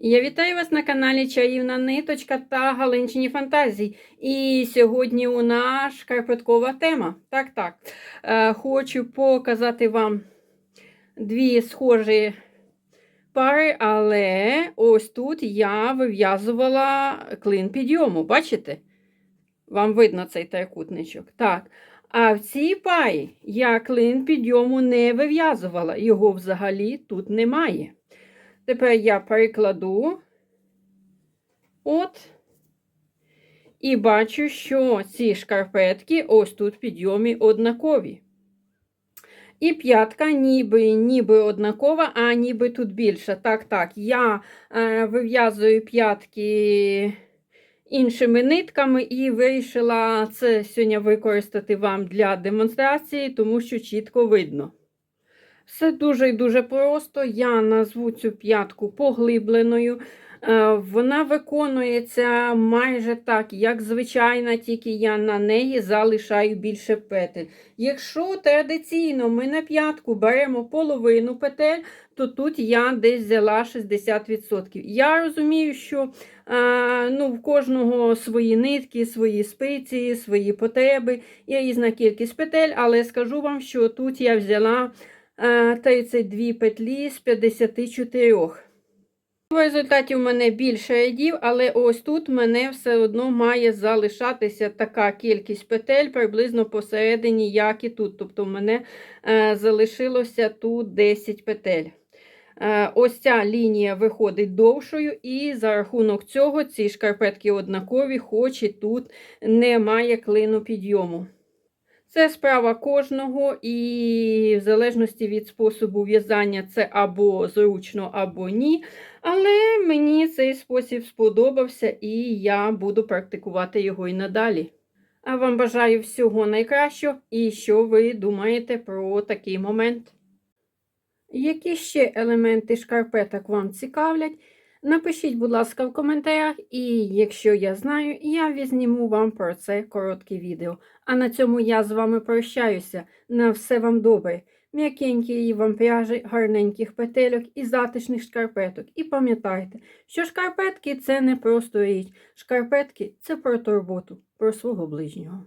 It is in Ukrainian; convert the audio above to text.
Я вітаю вас на каналі Чаївна Ниточка та Галинчині Фантазії. І сьогодні у нас шкарпеткова тема. Так, так. Е, хочу показати вам дві схожі пари, але ось тут я вив'язувала клин підйому. Бачите? Вам видно цей трикутничок. Так. А в цій парі я клин підйому не вив'язувала. Його взагалі тут немає. Тепер я перекладу. От. І бачу, що ці шкарпетки ось тут підйомі однакові. І п'ятка ніби ніби однакова, а ніби тут більша. Так, так, я е, вив'язую п'ятки іншими нитками і вирішила це сьогодні використати вам для демонстрації, тому що чітко видно. Все дуже і дуже просто. Я назву цю п'ятку поглибленою. Е, Вона виконується майже так, як звичайна, тільки я на неї залишаю більше петель. Якщо традиційно ми на п'ятку беремо половину петель, то тут я десь взяла 60%. Я розумію, що е, ну, в кожного свої нитки, свої спиці, свої потреби, є різна кількість петель, але скажу вам, що тут я взяла. 32 петлі з 54. В результаті в мене більше рядів, але ось тут мене все одно має залишатися така кількість петель приблизно посередині, як і тут. Тобто в мене е, залишилося тут 10 петель. Е, ось ця лінія виходить довшою, і за рахунок цього ці шкарпетки однакові, хоч і тут немає клину підйому. Це справа кожного, і в залежності від способу в'язання це або зручно, або ні. Але мені цей спосіб сподобався, і я буду практикувати його і надалі. А вам бажаю всього найкращого і що ви думаєте про такий момент. Які ще елементи шкарпеток вам цікавлять? Напишіть, будь ласка, в коментарях, і якщо я знаю, я візніму вам про це коротке відео. А на цьому я з вами прощаюся. На все вам добре. М'якенької вам пряжі, гарненьких петельок і затишних шкарпеток. І пам'ятайте, що шкарпетки це не просто річ. Шкарпетки це про турботу, про свого ближнього.